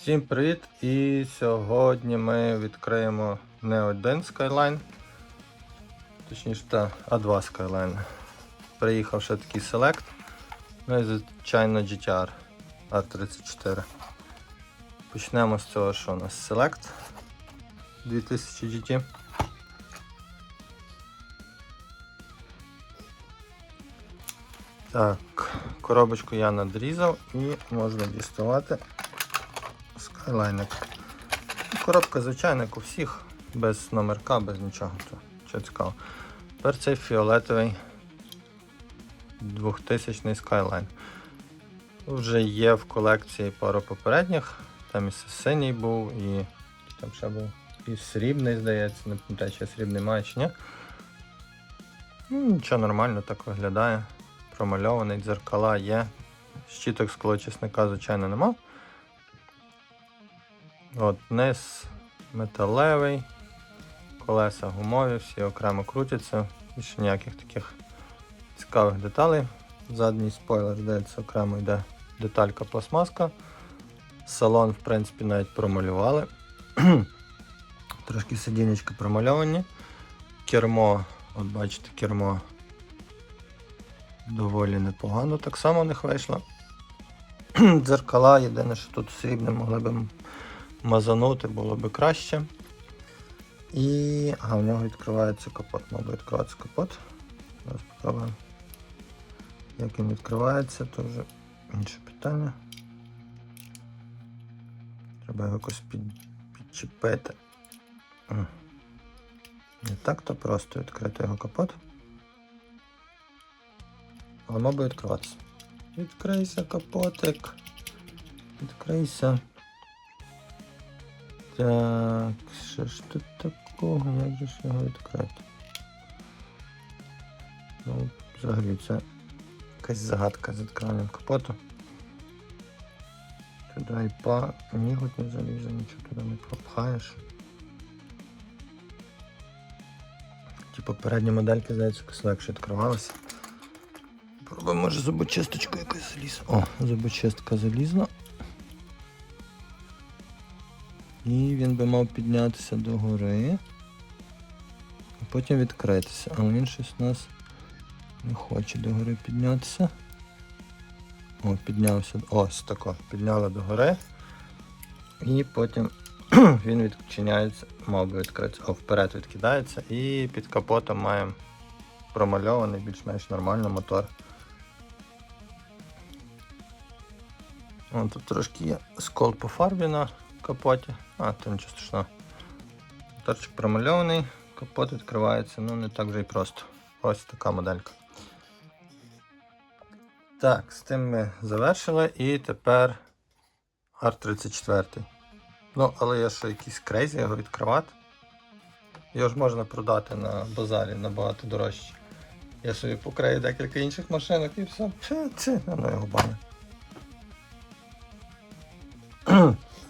Всім привіт! І сьогодні ми відкриємо не один Skyline, точніше, та, а два Skyline. Приїхав ще такий Select, ну і звичайно GTR R34. Почнемо з цього, що у нас Select 2000 GT. Так, коробочку я надрізав і можна діставати Скайлайник. Коробка звичайна, як у всіх, без номерка, без нічого. Що цікаво. Тепер цей фіолетовий 2000 Skyline. Вже є в колекції пару попередніх. Там і синій був, і там ще був і срібний, здається, не пам'ятаю, чи срібний має чи ні. Ну, Нічого нормально так виглядає. Промальований, дзеркала є. Щиток склочисника, звичайно, нема. От низ металевий, колеса гумові, всі окремо крутяться, більше ніяких таких цікавих деталей. Задній спойлер, здається, окремо йде деталька пластмаска. Салон, в принципі, навіть промалювали. Трошки сидінечки промальовані. Кермо, от бачите, кермо доволі непогано, так само них вийшло. Дзеркала, єдине, що тут срібне могли б мазанути було би краще. І. А, в нього відкривається капот. Мав би відкриватися капот. Зараз спробуємо. Як він відкривається, то вже інше питання. Треба його якось під, підчепити. Не так то просто відкрити його капот. Але мав би відкриватися. Відкрийся, капотик. Відкрийся. Так, що ж тут такого, як же ж його відкрити? Ну, взагалі це якась загадка з відкриванням капоту. Туди і ніготь не залізе, нічого туди не пропхаєш. Ті попередні модельки, здається, якось легше відкривалися. Пробуємо, може зубочисточку якось заліз. О, зубочистка залізла. І він би мав піднятися до гори. А потім відкритися. Але він щось у нас не хоче до гори піднятися. О, піднявся. Ось тако. Підняли до гори. І потім він відчиняється, мав би відкритися. О, вперед відкидається. І під капотом маємо промальований більш-менш нормально мотор. О, тут трошки є скол по на капоті. А, то нічого страшного. Моторчик промальований, капот відкривається, ну не так вже і просто. Ось така моделька. Так, з тим ми завершили і тепер R34. Ну, але є ще якийсь крейзі його відкривати. Його ж можна продати на базарі набагато дорожче. Я собі покрию декілька інших машинок і все. Це, це, ну його бане.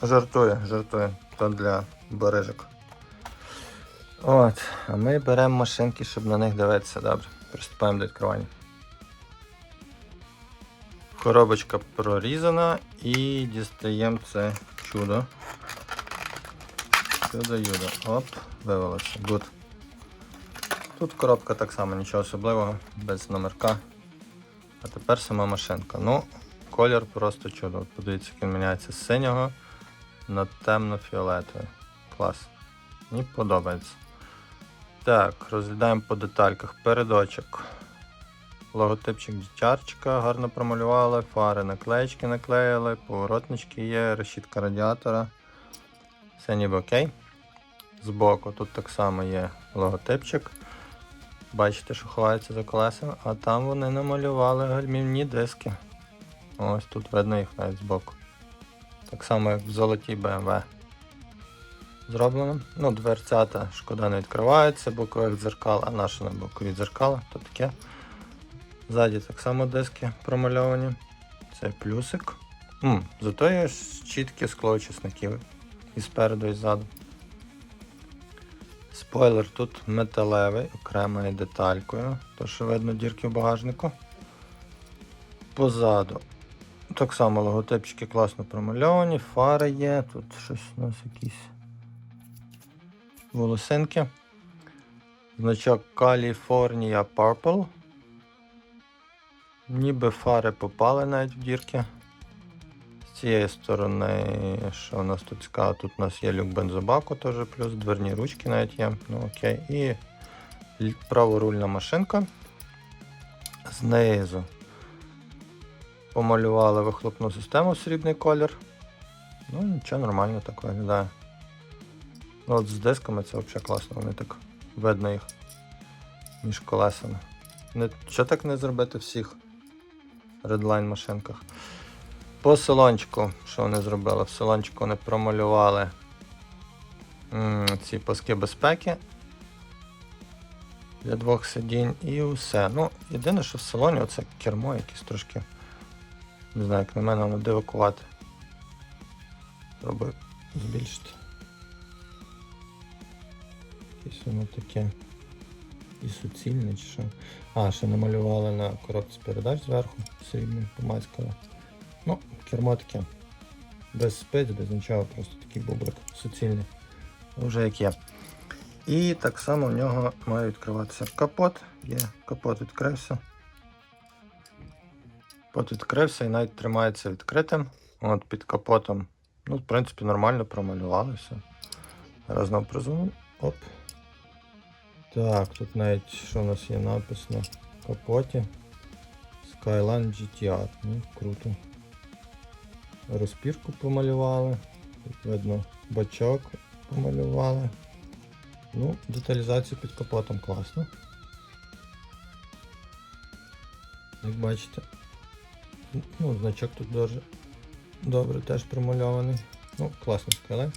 Жартує, жартує. То для барижок. От, а ми беремо машинки, щоб на них дивитися. Добре. Приступаємо до відкривання. Коробочка прорізана і дістаємо це чудо. Чудо юдо. Оп, вивелося. Good. Тут коробка так само, нічого особливого, без номерка. А тепер сама машинка. Ну, колір просто чудо. Подивіться, як він міняється з синього на темно-фіолетовий. Клас. Мені подобається. Так, розглядаємо по детальках. Передочок. Логотипчик дітярчика гарно промалювали, фари наклеєчки наклеїли, поворотнички є, решітка радіатора. Все ніби окей. Збоку тут так само є логотипчик. Бачите, що ховається за колесами, а там вони намалювали гальмівні диски. Ось тут видно їх навіть збоку. Так само, як в золотій BMW. Зроблено. Ну, дверцята, шкода не відкриваються, бокових дзеркал, а наші на бокові дзеркала, то таке. Ззаді так само диски промальовані. Це плюсик. М, зато є чіткі склоочисників і спереду, і ззаду. Спойлер тут металевий, окремою деталькою, то що видно дірки в багажнику. Позаду так само логотипчики класно промальовані, фари є, тут щось у нас якісь волосинки. Значок California Purple. Ніби фари попали навіть в дірки. З цієї сторони, що у нас тут цікаво, тут у нас є люк бензобаку теж плюс, дверні ручки навіть є. Ну окей. І праворульна машинка. Знизу помалювали вихлопну систему в срібний колір. Ну, нічого, нормально так виглядає. Ну, от з дисками це взагалі класно, вони так видно їх між колесами. Не, що так не зробити всіх редлайн машинках? По салончику, що вони зробили? В салончику вони промалювали м, ці паски безпеки для двох сидінь і все. Ну, єдине, що в салоні оце кермо якесь трошки. Не знаю, як на мене воно дивакувати. Пробую збільшити. Якесь воно таке. І суцільне чи що. А, ще намалювали на коробці передач зверху, срібним помацькали. Ну, кермо таке. Без спиць, без нічого, просто такий бубрик суцільний. Вже як є. І так само в нього має відкриватися капот. Є, капот відкрився. Капот відкрився і навіть тримається відкритим. От під капотом. Ну, в принципі, нормально промалювали все. Зараз знову призуму. Оп. Так, тут навіть що у нас є напис на капоті. Skyline GTR. Ну, круто. Розпірку помалювали. Тут видно бачок помалювали. Ну, деталізація під капотом класно. Як бачите. Ну, значок тут дуже добре теж промальований. Ну, класний скелет.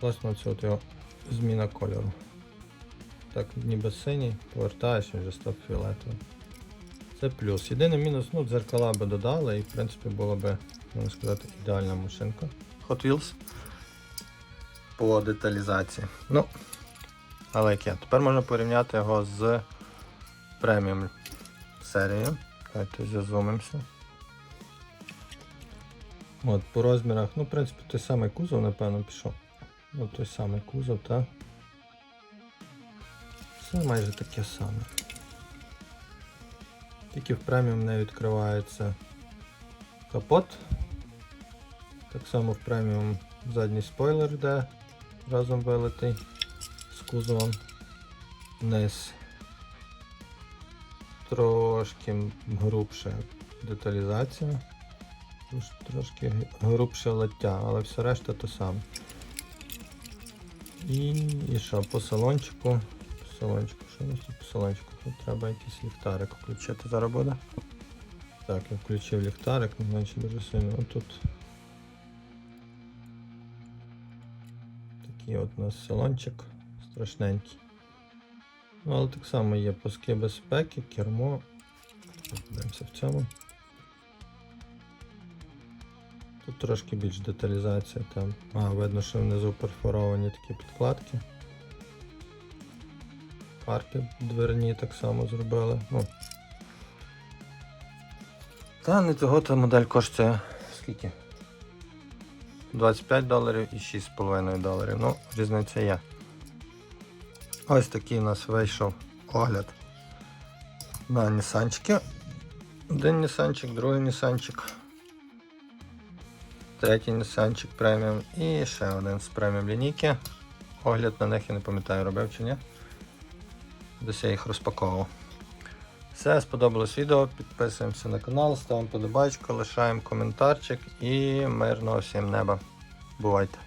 Класно це от його зміна кольору. Так, ніби синій, повертаєш, вже став фіолетовий. Це плюс. Єдиний мінус, ну, дзеркала би додали і в принципі було би, можна сказати, ідеальна машинка. Hot Wheels по деталізації. Ну, але є. Тепер можна порівняти його з преміум серією. Давайте зазумимося. От, по розмірах, ну, в принципі, той самий кузов, напевно, пішов. Ну, той самий кузов, так. Все майже таке саме. Тільки в преміум не відкривається капот. Так само в преміум задній спойлер йде разом вилитий з кузовом. Низ трошки грубша деталізація. Трош- Трошки грубше лаття, але все решта то саме. І, і що, по салончику. По салончику, що у нас тут по салончику? Тут треба якийсь ліхтарик включити зараз буде. Так, я включив ліхтарик, не значить дуже сильно. Отут. Такий от у нас салончик страшненький. Ну, але так само є паски безпеки, кермо. Подивимося в цьому. Тут трошки більш деталізація там. А, видно, що внизу перфоровані такі підкладки. Парки дверні так само зробили. Ну. Та не того та модель коштує скільки? 25 доларів і 6,5 доларів. Ну, різниця є. Ось такий у нас вийшов огляд на Нісанчики. Один Нісанчик, другий Нісанчик. Третій Нісанчик преміум і ще один з преміум лінійки. Огляд на них я не пам'ятаю, робив чи ні. Десь я їх розпаковував. Все, сподобалось відео. Підписуємося на канал, ставимо подобайку, лишаємо коментарчик і мирного всім неба. Бувайте!